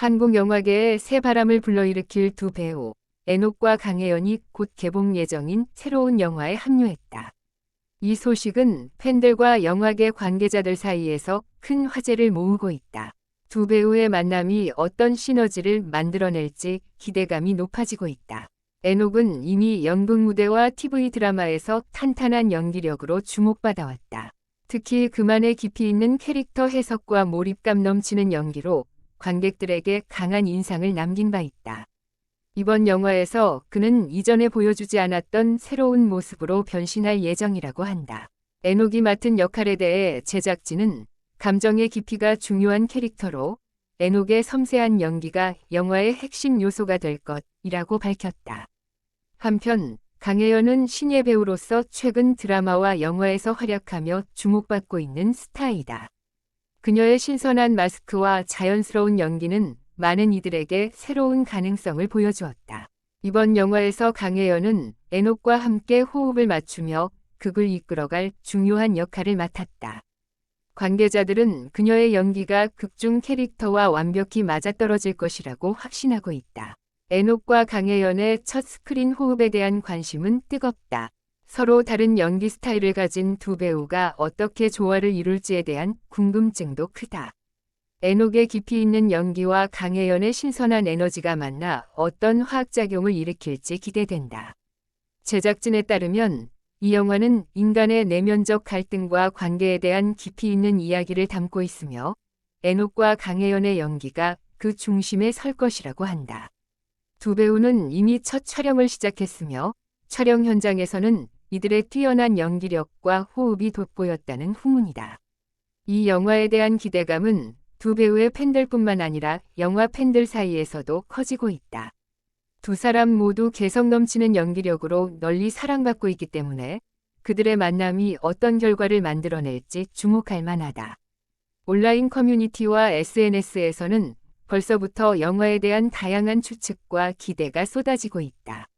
한국 영화계에 새 바람을 불러일으킬 두 배우, 애녹과 강혜연이 곧 개봉 예정인 새로운 영화에 합류했다. 이 소식은 팬들과 영화계 관계자들 사이에서 큰 화제를 모으고 있다. 두 배우의 만남이 어떤 시너지를 만들어낼지 기대감이 높아지고 있다. 애녹은 이미 연극 무대와 TV 드라마에서 탄탄한 연기력으로 주목받아왔다. 특히 그만의 깊이 있는 캐릭터 해석과 몰입감 넘치는 연기로 관객들에게 강한 인상을 남긴 바 있다. 이번 영화에서 그는 이전에 보여주지 않았던 새로운 모습으로 변신할 예정이라고 한다. 에녹이 맡은 역할에 대해 제작진은 감정의 깊이가 중요한 캐릭터로 에녹의 섬세한 연기가 영화의 핵심 요소가 될 것이라고 밝혔다. 한편 강혜연은 신예 배우로서 최근 드라마와 영화에서 활약하며 주목받고 있는 스타이다. 그녀의 신선한 마스크와 자연스러운 연기는 많은 이들에게 새로운 가능성을 보여주었다. 이번 영화에서 강혜연은 에녹과 함께 호흡을 맞추며 극을 이끌어갈 중요한 역할을 맡았다. 관계자들은 그녀의 연기가 극중 캐릭터와 완벽히 맞아떨어질 것이라고 확신하고 있다. 에녹과 강혜연의 첫 스크린 호흡에 대한 관심은 뜨겁다. 서로 다른 연기 스타일을 가진 두 배우가 어떻게 조화를 이룰지에 대한 궁금증도 크다. 에녹의 깊이 있는 연기와 강혜연의 신선한 에너지가 만나 어떤 화학작용을 일으킬지 기대된다. 제작진에 따르면 이 영화는 인간의 내면적 갈등과 관계에 대한 깊이 있는 이야기를 담고 있으며 에녹과 강혜연의 연기가 그 중심에 설 것이라고 한다. 두 배우는 이미 첫 촬영을 시작했으며 촬영 현장에서는 이들의 뛰어난 연기력과 호흡이 돋보였다는 후문이다. 이 영화에 대한 기대감은 두 배우의 팬들뿐만 아니라 영화 팬들 사이에서도 커지고 있다. 두 사람 모두 개성 넘치는 연기력으로 널리 사랑받고 있기 때문에 그들의 만남이 어떤 결과를 만들어낼지 주목할 만하다. 온라인 커뮤니티와 SNS에서는 벌써부터 영화에 대한 다양한 추측과 기대가 쏟아지고 있다.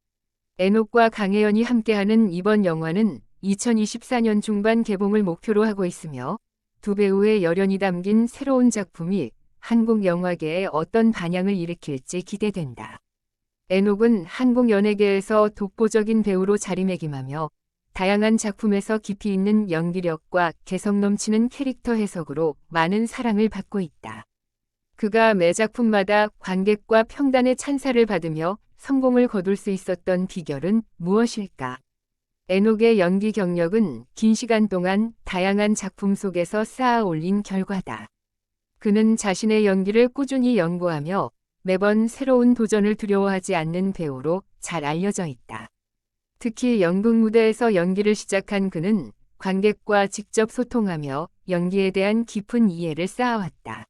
에녹과 강혜연이 함께하는 이번 영화는 2024년 중반 개봉을 목표로 하고 있으며 두 배우의 열연이 담긴 새로운 작품이 한국 영화계에 어떤 반향을 일으킬지 기대된다. 에녹은 한국 연예계에서 독보적인 배우로 자리매김하며 다양한 작품에서 깊이 있는 연기력과 개성 넘치는 캐릭터 해석으로 많은 사랑을 받고 있다. 그가 매 작품마다 관객과 평단의 찬사를 받으며 성공을 거둘 수 있었던 비결은 무엇일까? 에녹의 연기 경력은 긴 시간 동안 다양한 작품 속에서 쌓아 올린 결과다. 그는 자신의 연기를 꾸준히 연구하며 매번 새로운 도전을 두려워하지 않는 배우로 잘 알려져 있다. 특히 연극 무대에서 연기를 시작한 그는 관객과 직접 소통하며 연기에 대한 깊은 이해를 쌓아왔다.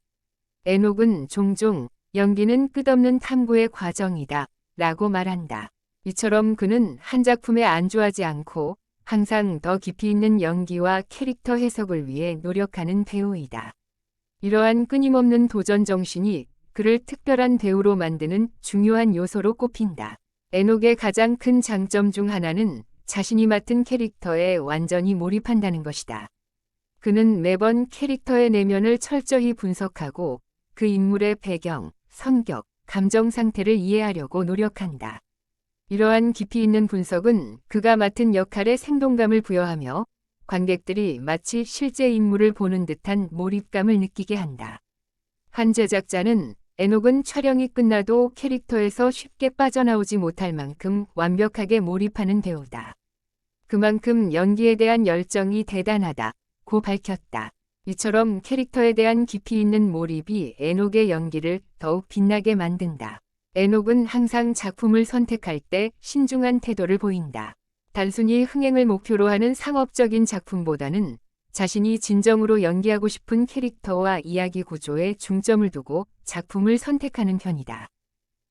에녹은 종종 연기는 끝없는 탐구의 과정이다 라고 말한다. 이처럼 그는 한 작품에 안주하지 않고 항상 더 깊이 있는 연기와 캐릭터 해석을 위해 노력하는 배우이다. 이러한 끊임없는 도전 정신이 그를 특별한 배우로 만드는 중요한 요소로 꼽힌다. 에녹의 가장 큰 장점 중 하나는 자신이 맡은 캐릭터에 완전히 몰입한다는 것이다. 그는 매번 캐릭터의 내면을 철저히 분석하고 그 인물의 배경, 성격, 감정 상태를 이해하려고 노력한다. 이러한 깊이 있는 분석은 그가 맡은 역할에 생동감을 부여하며 관객들이 마치 실제 인물을 보는 듯한 몰입감을 느끼게 한다. 한 제작자는 에녹은 촬영이 끝나도 캐릭터에서 쉽게 빠져나오지 못할 만큼 완벽하게 몰입하는 배우다. 그만큼 연기에 대한 열정이 대단하다. 고 밝혔다. 이처럼 캐릭터에 대한 깊이 있는 몰입이 에녹의 연기를 더욱 빛나게 만든다. 에녹은 항상 작품을 선택할 때 신중한 태도를 보인다. 단순히 흥행을 목표로 하는 상업적인 작품보다는 자신이 진정으로 연기하고 싶은 캐릭터와 이야기 구조에 중점을 두고 작품을 선택하는 편이다.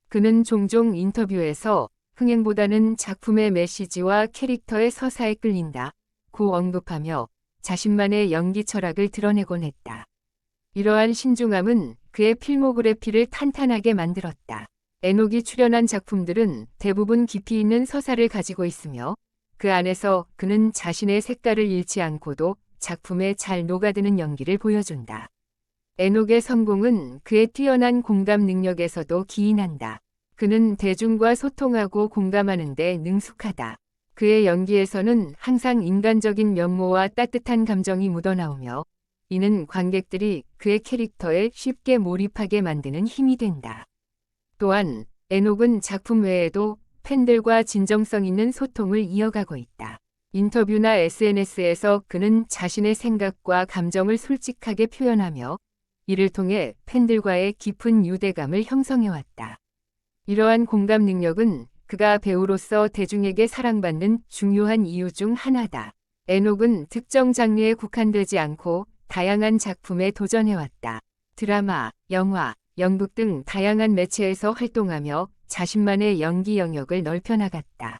그는 종종 인터뷰에서 흥행보다는 작품의 메시지와 캐릭터의 서사에 끌린다. 고 언급하며 자신만의 연기 철학을 드러내곤 했다. 이러한 신중함은 그의 필모그래피를 탄탄하게 만들었다. 에녹이 출연한 작품들은 대부분 깊이 있는 서사를 가지고 있으며 그 안에서 그는 자신의 색깔을 잃지 않고도 작품에 잘 녹아드는 연기를 보여준다. 에녹의 성공은 그의 뛰어난 공감 능력에서도 기인한다. 그는 대중과 소통하고 공감하는 데 능숙하다. 그의 연기에서는 항상 인간적인 면모와 따뜻한 감정이 묻어나오며 이는 관객들이 그의 캐릭터에 쉽게 몰입하게 만드는 힘이 된다. 또한 에녹은 작품 외에도 팬들과 진정성 있는 소통을 이어가고 있다. 인터뷰나 SNS에서 그는 자신의 생각과 감정을 솔직하게 표현하며 이를 통해 팬들과의 깊은 유대감을 형성해왔다. 이러한 공감 능력은 그가 배우로서 대중에게 사랑받는 중요한 이유 중 하나다. 에녹은 특정 장르에 국한되지 않고 다양한 작품에 도전해왔다. 드라마, 영화, 연극 등 다양한 매체에서 활동하며 자신만의 연기 영역을 넓혀나갔다.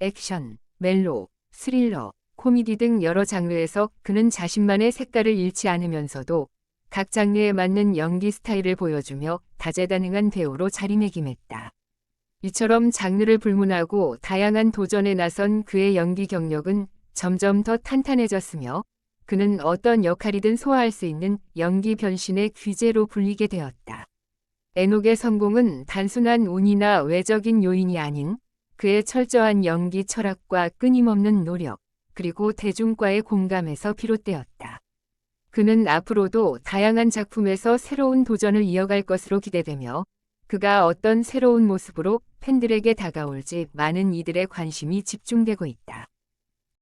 액션, 멜로, 스릴러, 코미디 등 여러 장르에서 그는 자신만의 색깔을 잃지 않으면서도 각 장르에 맞는 연기 스타일을 보여주며 다재다능한 배우로 자리매김했다. 이처럼 장르를 불문하고 다양한 도전에 나선 그의 연기 경력은 점점 더 탄탄해졌으며 그는 어떤 역할이든 소화할 수 있는 연기 변신의 귀재로 불리게 되었다. 에녹의 성공은 단순한 운이나 외적인 요인이 아닌 그의 철저한 연기 철학과 끊임없는 노력, 그리고 대중과의 공감에서 비롯되었다. 그는 앞으로도 다양한 작품에서 새로운 도전을 이어갈 것으로 기대되며 그가 어떤 새로운 모습으로 팬들에게 다가올 지 많은 이들의 관심이 집중되고 있다.